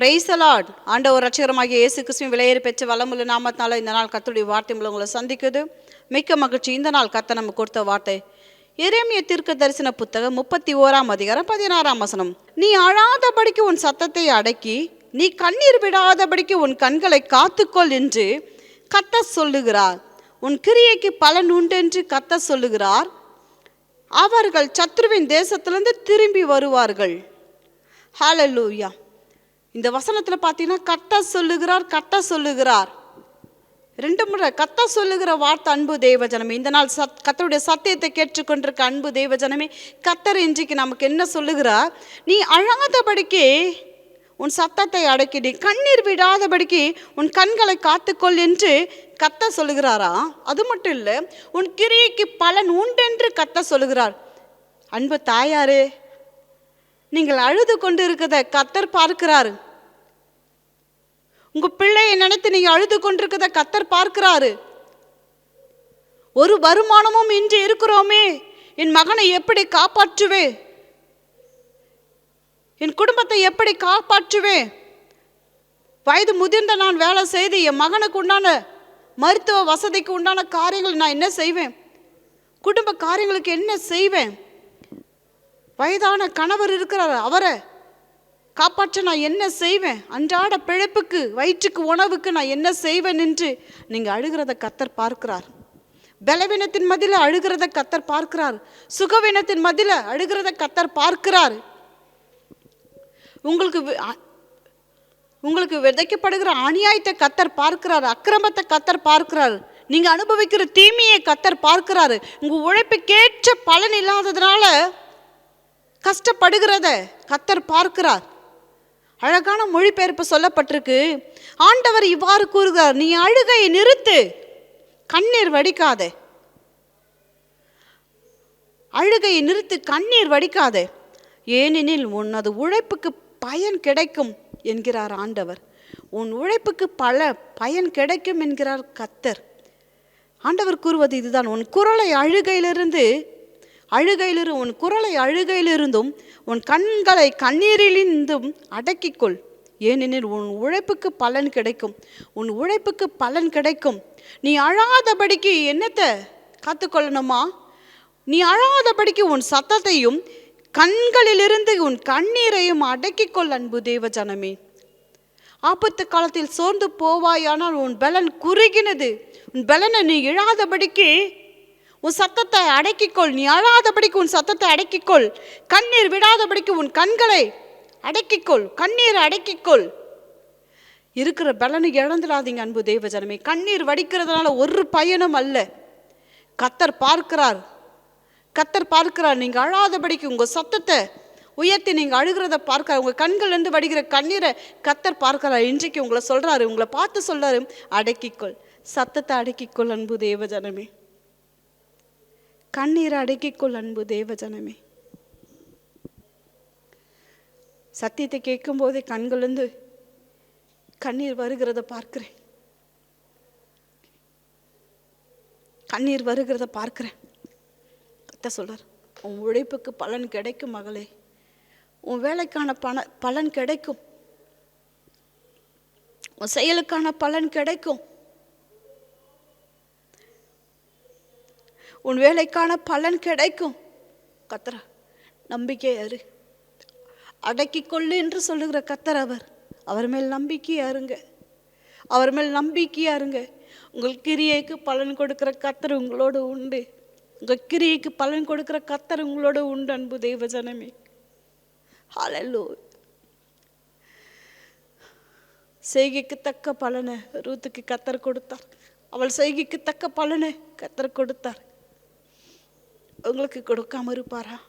பிரைசலாட் ஆண்டவர் ரட்சகரமாகிய இயேசு கிறிஸ்துவின் விலையேறி பெற்ற வளமுள்ள நாமத்தினால இந்த நாள் கத்துடைய வார்த்தை மூலம் உங்களை சந்திக்குது. மிக்க மகிழ்ச்சி. இந்த நாள் கத்த நம்ம கொடுத்த வார்த்தை. எரேமிய தீர்க்க தரிசன புத்தகம் முப்பத்தி ஓராம் அதிகாரம் பதினாறாம் வசனம். நீ அழாதபடிக்கு உன் சத்தத்தை அடக்கி நீ கண்ணீர் விடாதபடிக்கு உன் கண்களை காத்துக்கொள் என்று கத்த சொல்லுகிறார். உன் கிரியைக்கு பலன் உண்டென்று கத்த சொல்லுகிறார். அவர்கள் சத்ருவின் தேசத்திலிருந்து திரும்பி வருவார்கள். ஹலலூயா இந்த வசனத்தில் பார்த்தீங்கன்னா கத்த சொல்லுகிறார் கத்த சொல்லுகிறார். ரெண்டு முறை கத்த சொல்லுகிற வார்த்தை அன்பு தேவஜனமே. இந்த நாள் சத் கத்தருடைய சத்தியத்தை கேட்டுக்கொண்டிருக்க அன்பு தேவஜனமே கத்தர் இன்றைக்கு நமக்கு என்ன சொல்லுகிறார்? நீ அழாதபடிக்கு உன் சத்தத்தை அடக்கி நீ கண்ணீர் விடாதபடிக்கு உன் கண்களை காத்துக்கொள் என்று கத்த சொல்லுகிறாரா? அது மட்டும் இல்லை உன் கிரியைக்கு பலன் உண்டென்று கத்த சொல்லுகிறார். அன்பு தாயாரே நீங்கள் அழுது கொண்டு இருக்கிறத கத்தர் பார்க்கிறாரு. உங்க பிள்ளையை நினைத்து நீங்க அழுது கொண்டிருக்கிறத கத்தர் பார்க்கிறாரு. ஒரு வருமானமும் இன்றி இருக்கிறோமே. என் மகனை எப்படி காப்பாற்றுவே? என் குடும்பத்தை எப்படி காப்பாற்றுவே? வயது முதிர்ந்த நான் வேலை செய்து என் மகனுக்கு உண்டான மருத்துவ வசதிக்கு உண்டான காரியங்கள் நான் என்ன செய்வேன்? குடும்ப காரியங்களுக்கு என்ன செய்வேன்? வயதான கணவர் இருக்கிறார் அவரை காப்பாற்ற நான் என்ன செய்வேன்? அன்றாட பிழைப்புக்கு வயிற்றுக்கு உணவுக்கு நான் என்ன செய்வேன் என்று நீங்கள் அழுகிறத கத்தர் பார்க்கிறார். பலவீனத்தின் மதியில் அழுகிறத கத்தர் பார்க்கிறார். சுகவீனத்தின் மதியில் அழுகிறத கத்தர் பார்க்கிறார். உங்களுக்கு வி- அ- உங்களுக்கு விதைக்கப்படுகிற அநியாயத்தை கத்தர் பார்க்கிறார் அக்கிரமத்தை கத்தர் பார்க்கிறார். நீங்கள் அனுபவிக்கிற தீமையை கத்தர் பார்க்கிறாரு. உங்கள் உழைப்புக்கேற்ற பலன் இல்லாததுனால கஷ்டப்படுகிறத கத்தர் பார்க்கிறார். அழகான மொழிபெயர்ப்பு சொல்லப்பட்டிருக்கு. ஆண்டவர் இவ்வாறு கூறுகிறார் நீ அழுகையை நிறுத்து கண்ணீர் வடிக்காதே. அழுகையை நிறுத்து கண்ணீர் வடிக்காதே. ஏனெனில் உனது உழைப்புக்கு பயன் கிடைக்கும் என்கிறார் ஆண்டவர். உன் உழைப்புக்கு பல பயன் கிடைக்கும் என்கிறார் கத்தர். ஆண்டவர் கூறுவது இதுதான். உன் குரலை அழுகையிலிருந்து அழுகையிலிரு உன் குரலை அழுகையிலிருந்தும் உன் கண்களை கண்ணீரிலிருந்தும் அடக்கிக்கொள். ஏனெனில் உன் உழைப்புக்கு பலன் கிடைக்கும். உன் உழைப்புக்கு பலன் கிடைக்கும். நீ அழாதபடிக்கு என்னத்தை காத்துக்கொள்ளணுமா? நீ அழாதபடிக்கு உன் சத்தத்தையும் கண்களிலிருந்து உன் கண்ணீரையும் அடக்கிக்கொள் அன்பு தேவ ஜனமே ஆபத்து காலத்தில் சோர்ந்து போவாயானால் உன் பலன் குறுகினது. உன் பலனை நீ இழாதபடிக்கு உன் சத்தத்தை அடக்கிக்கொள். நீ அழாதபடிக்கு உன் சத்தத்தை அடக்கிக்கொள். கண்ணீர் விடாதபடிக்கு உன் கண்களை அடக்கிக்கொள். கண்ணீர் அடக்கிக்கொள். இருக்கிற பலனை இழந்துடாதீங்க அன்பு தெய்வ ஜனமே கண்ணீர் வடிக்கிறதுனால ஒரு பயனும் அல்ல. கத்தர் பார்க்கிறார். கத்தர் பார்க்கிறார். நீங்கள் அழாதபடிக்கு உங்கள் சத்தத்தை உயர்த்தி நீங்கள் அழுகிறத பார்க்கிறார் உங்கள் கண்கள்லேருந்து வடிகிற கண்ணீரை கத்தர் பார்க்கிறார். இன்றைக்கு உங்களை சொல்கிறாரு உங்களை பார்த்து சொல்கிறாரு அடக்கிக்கொள். சத்தத்தை அடக்கிக்கொள் அன்பு தேவ ஜனமே கண்ணீரை அடக்கிக்கொள் அன்பு தேவஜனமே. சத்தியத்தை கேட்கும் போதே கண்களிருந்து கண்ணீர் வருகிறத பார்க்கிறேன். கண்ணீர் வருகிறத பார்க்கிறேன். கத்த சொல்றார் உன் உழைப்புக்கு பலன் கிடைக்கும் மகளே. உன் வேலைக்கான பண பலன் கிடைக்கும். உன் செயலுக்கான பலன் கிடைக்கும். உன் வேலைக்கான பலன் கிடைக்கும். கத்தரா நம்பிக்கை யாரு அடக்கி கொள்ளு என்று சொல்லுகிற கத்தர் அவர். அவர் மேல் நம்பிக்கையா இருங்க அவர் மேல் நம்பிக்கையா இருங்க உங்கள் கிரியைக்கு பலன் கொடுக்கிற கத்தர் உங்களோடு உண்டு. உங்கள் கிரியைக்கு பலன் கொடுக்கிற கத்தர் உங்களோட உண்டு அன்பு தெய்வ ஜனமே. ஹாலல்லோ செய்கைக்கு தக்க பலனை ரூத்துக்கு கத்தர் கொடுத்தார். அவள் செய்கைக்கு தக்க பலனை கத்தர் கொடுத்தார். உங்களுக்கு கொடுக்காம இருப்பாரா?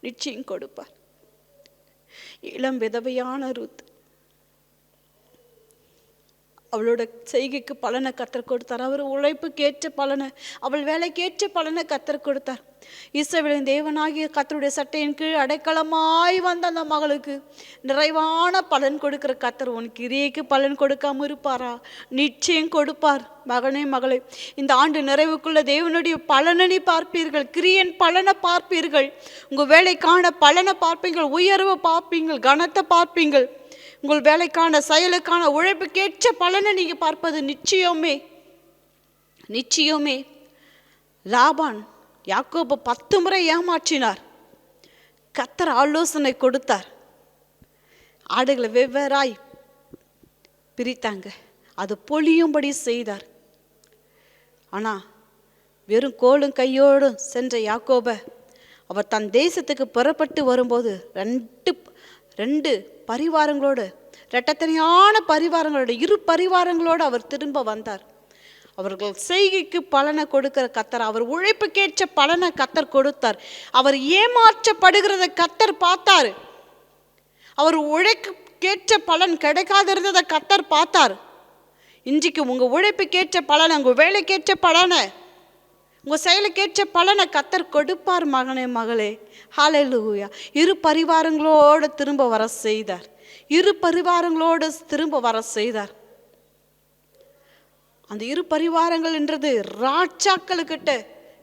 நிச்சயம் கொடுப்பார். இளம் விதவையான ருத் அவளோட செய்கைக்கு பலனை கத்தர் கொடுத்தார். அவர் உழைப்புக்கு ஏற்ற பலனை அவள் வேலைக்கு பலனை கத்தர் கொடுத்தார். இஸ்ரவேலின் தேவனாகிய கத்தருடைய சட்டையின் கீழ் அடைக்கலமாய் வந்த அந்த மகளுக்கு நிறைவான பலன் கொடுக்கிற கத்தர் உன் கிரியைக்கு பலன் கொடுக்காம இருப்பாரா? நிச்சயம் கொடுப்பார். மகனே மகளே இந்த ஆண்டு நிறைவுக்குள்ள தேவனுடைய பலனை பார்ப்பீர்கள். கிரியன் பலனை பார்ப்பீர்கள். உங்க வேலைக்கான பலனை பார்ப்பீங்கள். உயர்வை பார்ப்பீங்கள். கனத்தை பார்ப்பீங்கள். உங்கள் வேலைக்கான செயலுக்கான உழைப்புக்கேற்ற பலனை நீங்கள் பார்ப்பது நிச்சயமே. நிச்சயமே. லாபான் யாக்கோபு பத்து முறை ஏமாற்றினார். கத்தர் ஆலோசனை கொடுத்தார். ஆடுகளை வெவ்வேறாய் பிரித்தாங்க. அது பொழியும்படி செய்தார். ஆனால் வெறும் கோலும் கையோடும் சென்ற யாக்கோப அவர் தன் தேசத்துக்கு புறப்பட்டு வரும்போது ரெண்டு ரெண்டு பரிவாரங்களோடு இரட்டத்தனையான பரிவாரங்களோடு இரு பரிவாரங்களோடு அவர் திரும்ப வந்தார். அவர்கள் செய்கைக்கு பலனை கொடுக்கிற கத்தர் அவர் உழைப்புக்கேற்ற பலனை கத்தர் கொடுத்தார். அவர் ஏமாற்றப்படுகிறத கத்தர் பார்த்தார். அவர் உழைப்புக்கேற்ற பலன் கிடைக்காதிருந்ததை கத்தர் பார்த்தார். இன்றைக்கு உங்கள் உழைப்புக்கேற்ற பலனை உங்கள் வேலைக்கேற்ற பலனை உங்கள் செயலுக்கேற்ற பலனை கத்தர் கொடுப்பார் மகனே மகளே. ஹalleluya இரு பரிவாரங்களோடு திரும்ப வர செய்தார். இரு பரிவாரங்களோடு திரும்ப வர செய்தார். அந்த இரு பரிவாரங்கள்ன்றது ராஜாக்களுக்கிட்ட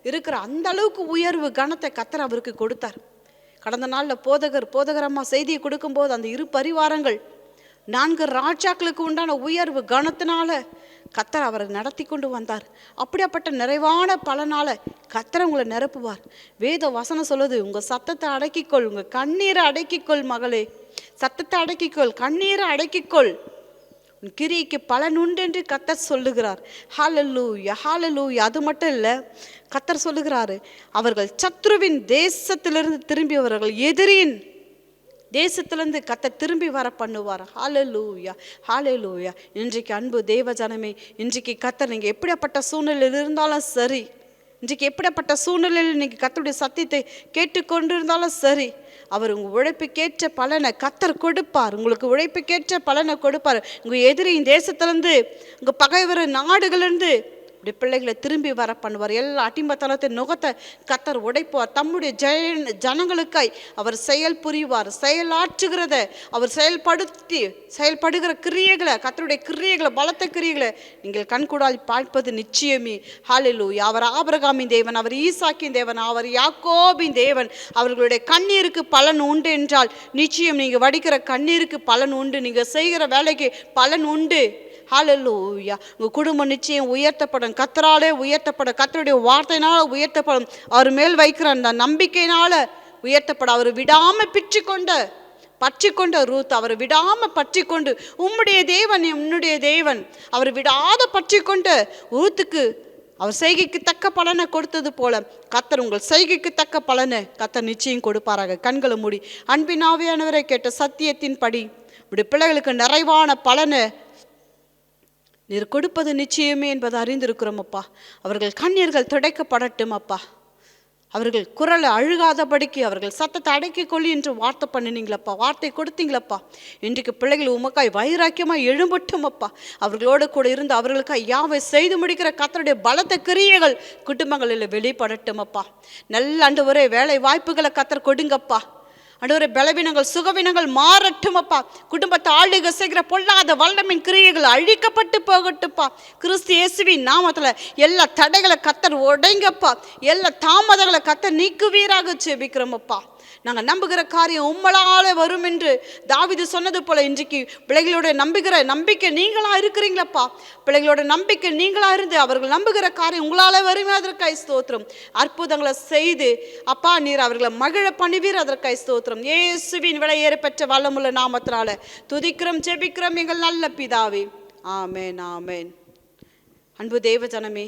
இருக்கிற அந்த அளவுக்கு உயர்வு கனத்தை கத்தர் அவருக்கு கொடுத்தார். கடந்த நாளில் போதகர் போதகரம்மா செய்தியை கொடுக்கும்போது அந்த இரு பரிவாரங்கள் நான்கு ராஜாக்களுக்கு உண்டான உயர்வு கனத்தினால கத்தர் அவரை நடத்தி கொண்டு வந்தார். அப்படியாப்பட்ட நிறைவான பலனால கத்தர் உங்களை நிரப்புவார். வேத வசனம் சொல்லுது உங்க சத்தத்தை அடக்கிக்கொள் உங்க கண்ணீரை அடக்கிக்கொள் மகளே. சத்தத்தை அடக்கிக்கொள் கண்ணீரை அடக்கிக்கொள். உன் கிரிக்கு பலன் உண்டு என்று கத்தர் சொல்லுகிறார். ஹாலல்லூயா ஹாலல்லூயா அது மட்டும் இல்லை கத்தர் சொல்லுகிறாரு அவர்கள் சத்ருவின் தேசத்திலிருந்து திரும்பியவர்கள் எதிரியின் தேசத்துலேருந்து கத்த திரும்பி வர பண்ணுவார். ஹalleluya ஹalleluya இன்றைக்கு அன்பு தேவ ஜனமே இன்றைக்கு கத்த நீங்கள் எப்படிப்பட்ட சூழ்நிலையில் இருந்தாலும் சரி இன்றைக்கு எப்படிப்பட்ட சூழ்நிலையில் நீங்கள் கத்தருடைய சத்தியத்தை கேட்டுக்கொண்டிருந்தாலும் சரி அவர் உங்கள் உழைப்புக்கேற்ற பலனை கத்தர் கொடுப்பார். உங்களுக்கு உழைப்புக்கேற்ற பலனை கொடுப்பார். உங்கள் எதிரியின் தேசத்திலேருந்து உங்கள் பகைவர் நாடுகளிலிருந்து இப்படி பிள்ளைகளை திரும்பி வர பண்ணுவார். எல்லா அடிமத்தனத்தின் நுகத்தை கத்தர் உடைப்பார். தம்முடைய ஜெய ஜனங்களுக்காய் அவர் செயல் புரிவார். செயலாற்றுகிறத அவர் செயல்படுத்தி செயல்படுகிற கிரியைகளை கத்தருடைய கிரியைகளை பலத்த கிரியைகளை நீங்கள் கண்கூடால் பார்ப்பது நிச்சயமே. ஹalleluya அவர் ஆபரகாமின் தேவன் அவர் ஈசாக்கின் தேவன் அவர் யாக்கோபின் தேவன். அவர்களுடைய கண்ணீருக்கு பலன் உண்டு என்றால் நிச்சயம் நீங்கள் வடிக்கிற கண்ணீருக்கு பலன் உண்டு நீங்கள் செய்கிற வேலைக்கு பலன் உண்டு. ஹலலூயா உங்கள் குடும்பம் நிச்சயம் உயர்த்தப்படும். கத்தராலே உயர்த்தப்படும். கத்தருடைய வார்த்தையினால் உயர்த்தப்படும். அவர் மேல் வைக்கிற அந்த நம்பிக்கையினால் உயர்த்தப்பட அவர் விடாமல் பிச்சு கொண்ட பற்றி கொண்ட ரூத் அவர் விடாம பற்றி கொண்டு உம்முடைய தேவன் உன்னுடைய தேவன். அவர் விடாத பற்றி கொண்ட ரூத்துக்கு அவர் செய்கைக்கு தக்க பலனை கொடுத்தது போல கத்தர் உங்கள் செய்கைக்கு தக்க பலனை கத்தர் நிச்சயம் கொடுப்பாராக. கண்களை மூடி அன்பின் ஆவியானவரை கேட்ட சத்தியத்தின் படி இப்படி பிள்ளைகளுக்கு நிறைவான பலனை நீர் கொடுப்பது நிச்சயமே என்பதை அறிந்திருக்கிறோம் அப்பா அவர்கள் கண்ணீர்கள் துடைக்கப்படட்டும் அப்பா. அவர்கள் குரலை அழுகாதபடிக்கு அவர்கள் சத்தத்தை அடக்கிக் கொள்ளி என்று வார்த்தை பண்ணினீங்களப்பா வார்த்தை கொடுத்தீங்களப்பா. இன்றைக்கு பிள்ளைகள் உமக்காய் வைராக்கியமாக எழும்பட்டும் அப்பா. அவர்களோடு கூட இருந்து அவர்களுக்காய் யாவை செய்து முடிக்கிற கத்தருடைய பலத்த கிரியைகள் குடும்பங்களில் வெளிப்படட்டும் அப்பா. நல்ல அண்டு ஒரே வேலை வாய்ப்புகளை கத்தர் கொடுங்கப்பா. அண்டவரே பலவீனங்கள் சுகவீனங்கள் மாறட்டும் அப்பா. குடும்பத்தை ஆளுக செய்கிற பொல்லாத வல்லமின் கிரியைகள் அழிக்கப்பட்டு போகட்டும்ப்பா கிறிஸ்து இயேசுவின் நாமத்தில் எல்லா தடைகளை கத்தர் உடைங்கப்பா. எல்லா தாமதங்களை கத்தர் நீக்குவீராக செபிக்கிறோமப்பா நாங்கள் நம்புகிற காரியம் உம்மளால வரும் என்று தாவிது சொன்னது போல இன்றைக்கு பிள்ளைகளோட நம்புகிற நம்பிக்கை நீங்களா இருக்கிறீங்களப்பா? பிள்ளைகளோட நம்பிக்கை நீங்களா இருந்து அவர்கள் நம்புகிற காரியம் உங்களால வருமே அதற்காய் ஸ்தோத்திரம். அற்புதங்களை செய்து அப்பா நீர் அவர்களை மகிழ பணிவீர் அதற்காய் ஸ்தோத்திரம். இயேசுவின் விலையேற பெற்ற வல்லமுள்ள நாமத்தினால துதிக்கிறோம் ஜெபிக்கிறோம் எங்கள் நல்ல பிதாவே. ஆமேன் ஆமேன். அன்பு தேவ ஜனமே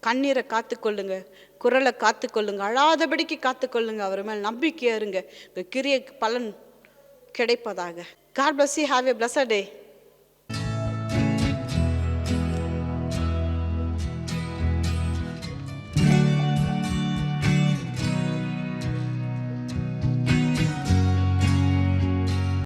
கண்ணீரை காத்துக்கொள்ளுங்க. குரலை காத்துக்கொள்ளுங்க. அழாதபடிக்கு காத்துக்கொள்ளுங்க. அவர் மேல் நம்பிக்கை இருங்க உங்க பலன் கிடைப்பதாக. God bless you have a blessed day